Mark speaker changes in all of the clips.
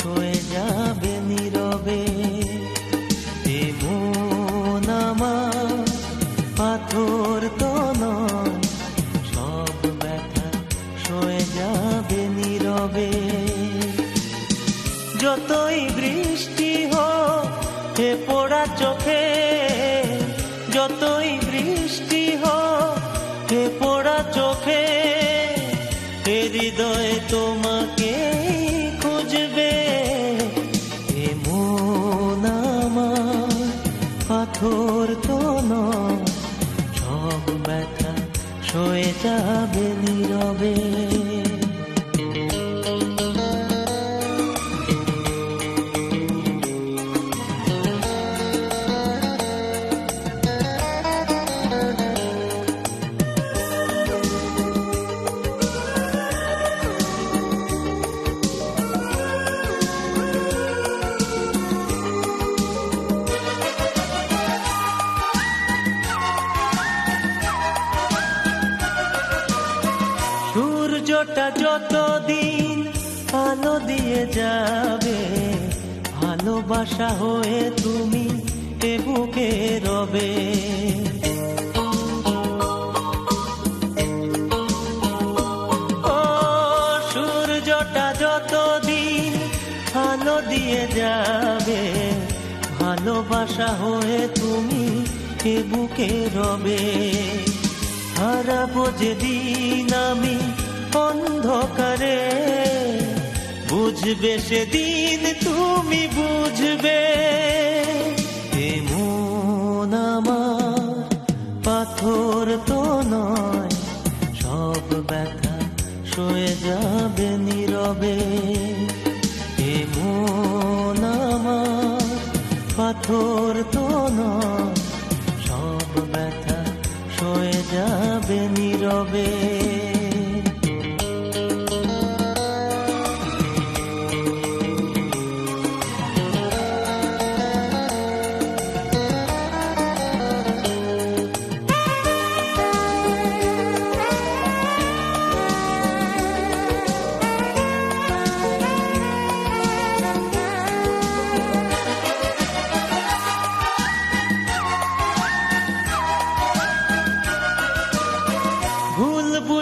Speaker 1: সয়ে যাবে নীরবে। এ মন আমার, পাথর তো নয়, সব ব্যথা সয়ে যাবে নীরবে। যতই বৃষ্টি হোক হে পোড়া চোখে, যতই বৃষ্টি হোক হে পোড়া চোখে হে হৃদয় পাথর তো নয়। সব ব্যথা সয়ে যাবে নীরবে। সূর্যটা যতদিন আলো দিয়ে যাবে, ভালোবাসা হয়ে তুমি এ বুকে রবে। ও সূর্যটা যতদিন আলো দিয়ে যাবে, ভালোবাসা হয়ে তুমি এ বুকে রবে। হারাবো যেদিন আমি অন্ধকারে। বুঝবে সেদিন তুমি বুঝবে। এমন আমার, পাথর তো নয়, সব ব্যথা সয়ে যাবে নীরবে। এমন আমার, পাথর তো নয়, সব ব্যথা সয়ে যাবে নীরবে।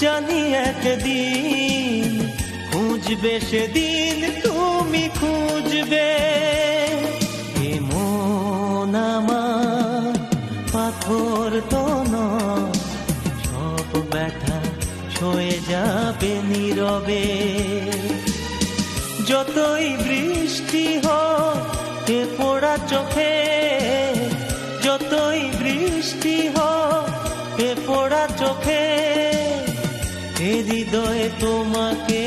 Speaker 1: জানি একদিন খুঁজবে সেদিন, তুমি খুঁজবে। পাথর তো সব ব্যথা সয়ে যাবে নীরবে। যতই বৃষ্টি হোক পোড়া চোখে, যতই বৃষ্টি হোক পোড়া চোখে এ তোমাকে